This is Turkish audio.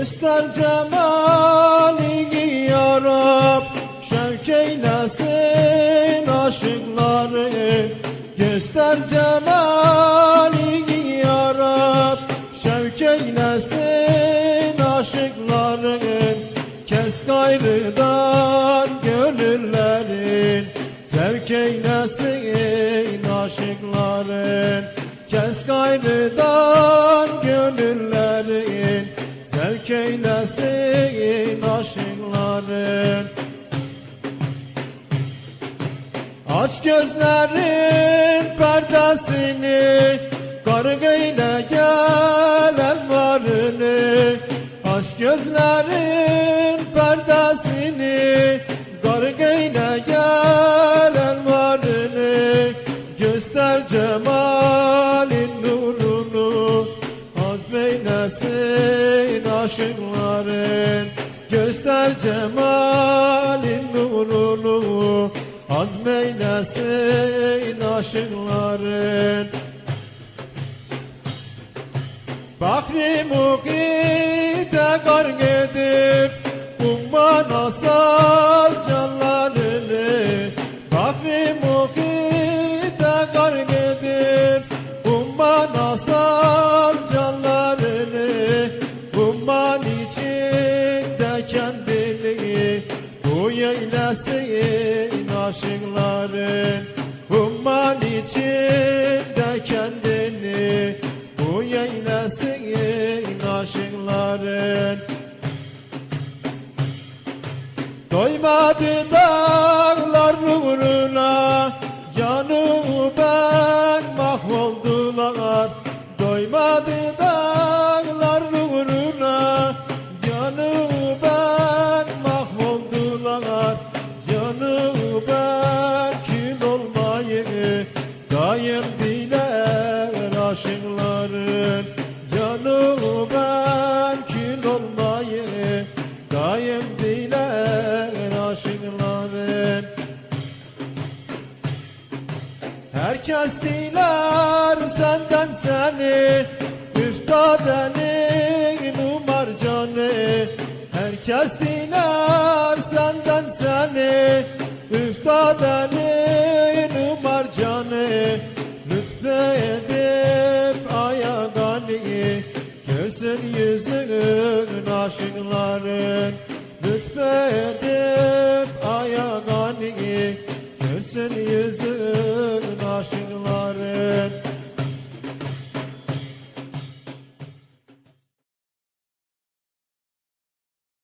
Göster cemalini ya Rab Şevk eylesin aşıkları. Göster cemalini ya Rab Şevk eylesin aşıkların Kes gayrıdan gönüllerin Sevk eylesin aşıkların Kes gayrıdan eylesin aşıkların. Aç gözlerin perdesini Kargıyla gelen varını Aç gözlerin perdesini Kargıyla gelen varını Göster cemalin nurunu Azmeylesin aşıkların Göster cemalin nurunu Azmeylesin aşıkların. Bahri muhite garg edip eylesin aşıkların Umman içinde kendini Bu eylesin aşıkların. Doymadı dağlar aşıkların Canı ben kül olmayı Daim diler aşıkların. Herkes diler senden seni Müftadenin umar canı. Herkes diler senden seni Müftadenin yüzünün aşıkların lütfedip ayağa